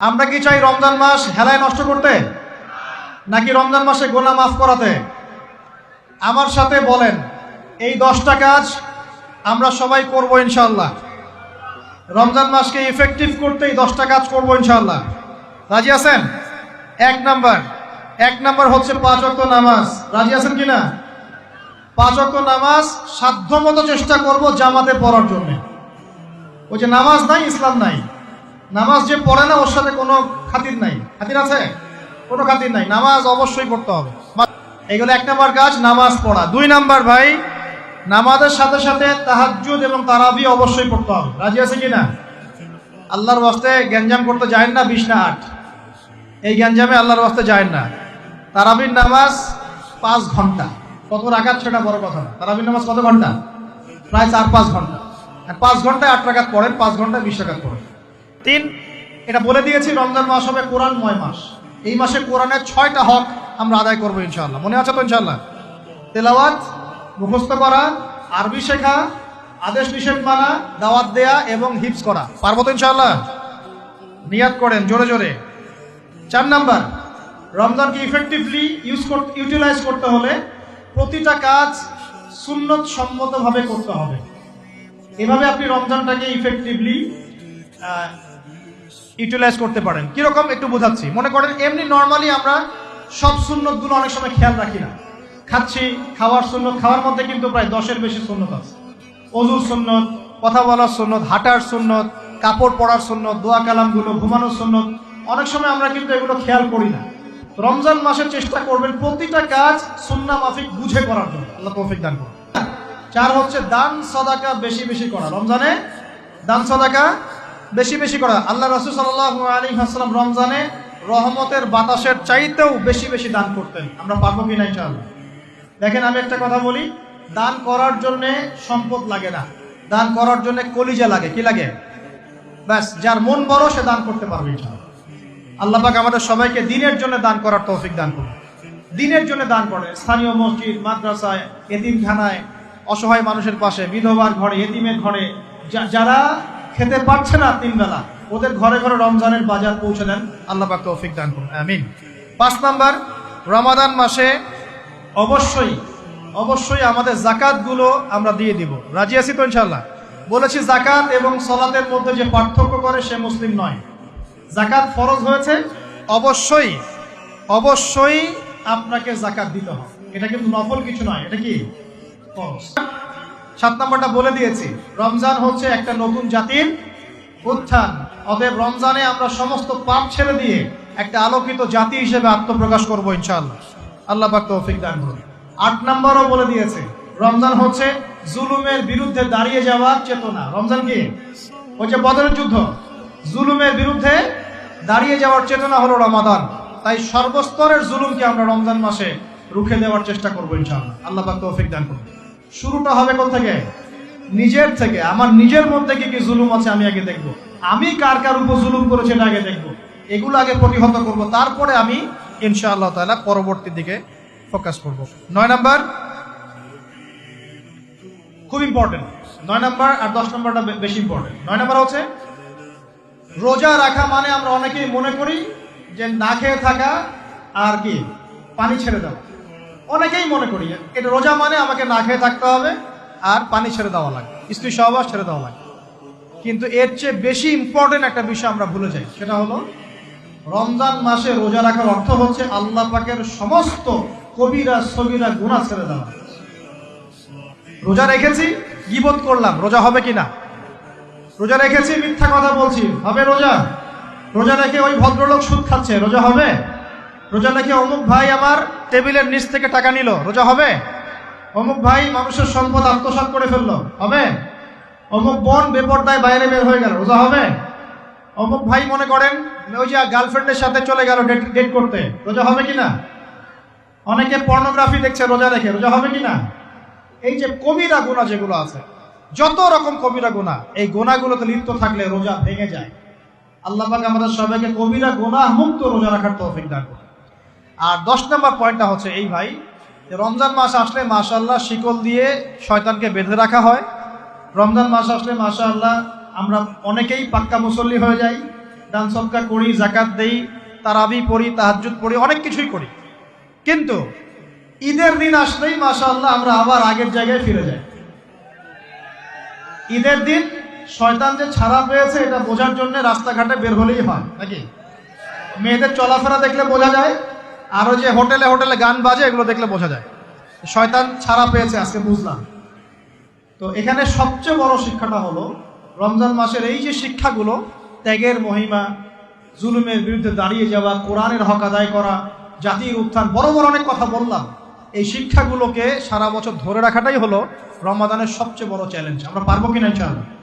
আমরা কি চাই রমজান মাস হেলায় নষ্ট করতে? নাকি রমজান মাসে গোনা মাফ করাতে? আমার সাথে বলেন, এই দশটা কাজ আমরা সবাই করব ইনশাল্লাহ রমজান মাসকে ইফেক্টিভ করতে এই দশটা কাজ করব ইনশাল্লাহ রাজি আছেন? এক নাম্বার এক নাম্বার হচ্ছে পাঁচ অক্ট নামাজ। রাজি আছেন কি না পাঁচ অক্ট নামাজ সাধ্যমতো চেষ্টা করব জামাতে পড়ার জন্য। ওই যে নামাজ নাই, ইসলাম নাই। নামাজ যে পড়ে না, ওর সাথে কোনো খাতির নাই। খাতির আছে? কোনো খাতির নাই। নামাজ অবশ্যই পড়তে হবে। এগুলো এক নাম্বার কাজ, নামাজ পড়া। দুই নাম্বার ভাই, নামাজের সাথে সাথে তাহাজ্জুদ এবং তারাবি অবশ্যই পড়তে হবে। রাজি আছে কি না? আল্লাহর ওয়াস্তে গ্যাঞ্জাম করতে যায় না, বিশ না আট। এই গ্যাঞ্জামে আল্লাহর ওয়াস্তে যায় না। তারাবির নামাজ পাঁচ ঘণ্টা। কত রাখাত সেটা বড় কথা তারাবির নামাজ কত ঘণ্টা? প্রায় চার পাঁচ ঘণ্টা। আর পাঁচ ঘন্টায় আট রাখাত পড়েন, পাঁচ ঘন্টায় বিশ রাখাত পড়েন। তিন, এটা বলে দিয়েছি রমজান মাস হবে কোরআনময় মাস। এই মাসে কোরআনের ছয়টা হক আমরা আদায় করব ইনশাল্লাহ মনে আছে তো ইনশাল্লাহ তেলাওয়াত, মুখস্থ করা, আরবি শেখা, আদেশ নিষেধ মানা, দাওয়াত দেয়া এবং হিপস করা। পারব তো ইনশাআল্লাহ? নিয়াত করেন, জোরে জোরে। চার নাম্বার, রমজানকে ইফেক্টিভলি ইউজ করতে ইউটিলাইজ করতে হলে প্রতিটা কাজ সুন্নত সম্মতভাবে করতে হবে। এভাবে আপনি রমজানটাকে ইফেক্টিভলি ইউটিলাইজ করতে পারেন। কীরকম একটু বোঝাচ্ছি। মনে করেন, এমনি নর্মালি আমরা সব সুন্নতগুলো অনেক সময় খেয়াল রাখি না। খাচ্ছি, খাওয়ার সুন্নত, খাওয়ার মধ্যে কিন্তু প্রায় দশের বেশি সুন্নত আছে। অজুর সুন্নত, কথা বলার সুন্নত, হাঁটার সুন্নত, কাপড় পরার সুন্নত, দোয়া কালামগুলো, ঘুমানোর সুন্নত, অনেক সময় আমরা কিন্তু এগুলো খেয়াল করি না। রমজান মাসের চেষ্টা করবেন প্রতিটা কাজ সুন্না মাফিক বুঝে করার জন্য। আল্লাহ তৌফিক দান করুন। চার হচ্ছে দান, সদাকা, বেশি বেশি করা। রমজানে দান, সদাকা বেশি বেশি করা আল্লাহ রসুল সাল্লাহ আলী হাসলাম রমজানে রহমতের বাতাসের চাইতেও বেশি বেশি দান করতেন। আমরা পারব কি না দেখেন আমি একটা কথা বলি, দান করার জন্য সম্পদ লাগে না। দান করার জন্য কলিজা লাগে। কি লাগে? ব্যাস, যার মন বড় সে দান করতে পারবে আল্লাহ পাক আমাদের সবাইকে দিনের জন্য দান করার তৌফিক দান করুন। দিনের জন্য দান করে স্থানীয় মসজিদ, মাদ্রাসায়, এতিমখানায়, অসহায় মানুষের পাশে, বিধবার ঘরে, এতিমের ঘরে যারা খেতে পারছে না তিন বেলা। ওদের ঘরে ঘরে রমজানের বাজার পৌঁছে দেন। আল্লাহ পাক তৌফিক দান করুন। আমিন। পাঁচ নাম্বার, রমাদান মাসে অবশ্যই অবশ্যই আমাদের জাকাতগুলো আমরা দিয়ে দিব। রাজি আছি তো ইনশাল্লাহ বলেছি জাকাত এবং সলাতের মধ্যে যে পার্থক্য করে সে মুসলিম নয়। জাকাত ফরজ হয়েছে? অবশ্যই অবশ্যই আপনাকে জাকাত দিতে হবে। এটা কিন্তু নফল কিছু নয়। এটা কি? ফরজ। সাত নম্বরটা বলে দিয়েছি। রমজান হচ্ছে একটা নতুন জাতির উত্থান। অতএব রমজানে আমরা সমস্ত পাপ ছেড়ে দিয়ে একটা আলোকিত জাতি হিসেবে আত্মপ্রকাশ করব ইনশাআল্লাহ। আল্লাহ পাক তৌফিক দান করুন। আট নম্বরও বলে দিয়েছে, রমজান হচ্ছে জুলুমের বিরুদ্ধে দাঁড়িয়ে যাওয়ার চেতনা। রমজান কি? যে বদরের যুদ্ধ। জুলুমের বিরুদ্ধে দাঁড়িয়ে যাওয়ার চেতনা হলো রমাদান। তাই সর্বস্তরের জুলুমকে আমরা রমজান মাসে রুখে দেওয়ার চেষ্টা করব ইনশাআল্লাহ। আল্লাহ পাক তৌফিক দান করুন। শুরুটা হবে থেকে? নিজের থেকে। আমার নিজের মধ্যে কি কি জুলুম আছে আমি আগে দেখব। আমি কার কার উপর জুলুম করেছি এটা আগে দেখব। এগুলো আগে প্রতিহত করব। তারপরে আমি ইনশাআল্লাহ তাআলা পরবর্তী দিকে ফোকাস করব। নয় নাম্বার, খুব ইম্পর্টেন্ট নয় নাম্বার আর দশ নাম্বারটা বেশি ইম্পর্টেন্ট নয় নাম্বার হচ্ছে, রোজা রাখা মানে আমরা অনেকেই মনে করি যে না খেয়ে থাকা আর কি, পানি ছেড়ে দেওয়া। অনেকেই মনে করি, এটা রোজা মানে আমাকে না খেয়ে থাকতে হবে আর পানি ছেড়ে দেওয়া লাগে স্ত্রী সহবাস ছেড়ে দেওয়া লাগে। কিন্তু এর চেয়ে বেশি ইম্পর্টেন্ট একটা বিষয় আমরা ভুলে যাই, সেটা হলো রমজান মাসে রোজা রাখার অর্থ হচ্ছে আল্লাহ পাকের সমস্ত কবিরা, সবিরা গুণা ছেড়ে দেওয়া। রোজা রেখেছি, গিবত করলাম, রোজা হবে কি না রোজা রেখেছি, মিথ্যা কথা বলছি, হবে রোজা? রোজা রেখে ওই ভদ্রলোক সুদ খাচ্ছে, রোজা হবে? রোজা রেখে অমুক ভাই আমার টেবিলের নিচ থেকে টাকা নিল? রোজা হবে? অমুক ভাই মানুষের সম্পদ আত্মসাৎ করে ফেলল। হবে? অমুক বোন বেপরদায় বাইরে বের হয়ে গেল। রোজা হবে? অমুক ভাই মনে করেন ওই যে গার্লফ্রেন্ডের সাথে চলে গেল ডেট ডেট করতে। রোজা হবে কি না অনেকে পর্নোগ্রাফি দেখছে রোজা রেখে রোজা হবে কি না এই যে কবিরা গুণা যেগুলো আছে, যত রকম কবিরা গুণা, এই গোনাগুলোতে লিপ্ত থাকলে রোজা ভেঙে যায়। আল্লাহ আমাদের সবাইকে কবিরা গোনা মুক্ত রোজা রাখার দান করুন। আর দশ নম্বর পয়েন্টটা হচ্ছে, এই ভাই রমজান মাস আসলে মাশাল্লাহ শিকল দিয়ে শয়তানকে বেঁধে রাখা হয়। রমজান মাস আসলে মাশাল্লাহ আমরা অনেকেই পাক্কা মুসল্লি হয়ে যাই, দান সৎকার করি জাকাত দেই, তারাবি পড়ি, তাহাজ্জুদ পড়ি, অনেক কিছুই করি। কিন্তু ঈদের দিন আসলেই মাশাআল্লাহ আমরা আবার আগের জায়গায় ফিরে যাই। ঈদের দিন শয়তান যে ছাড়া পেয়েছে এটা বোঝার জন্য রাস্তাঘাটে বের হলেই হয়, নাকি? মেয়েদের চলাফেরা দেখলে বোঝা যায় আরও যে হোটেলে হোটেলে গান বাজে, এগুলো দেখলে বোঝা যায়। শয়তান ছাড়া পেয়েছে আজকে, বুঝলাম। তো এখানে সবচেয়ে বড় শিক্ষাটা হলো, রমজান মাসের এই যে শিক্ষাগুলো, ত্যাগের মহিমা, জুলুমের বিরুদ্ধে দাঁড়িয়ে যাওয়া, কোরআনের হক আদায় করা, জাতির উত্থান, বড় বড় অনেক কথা বললাম। এই শিক্ষাগুলোকে সারা বছর ধরে রাখাটাই হলো রমাদানের সবচেয়ে বড় চ্যালেঞ্জ আমরা পারব কিনা, ইনশাআল্লাহ?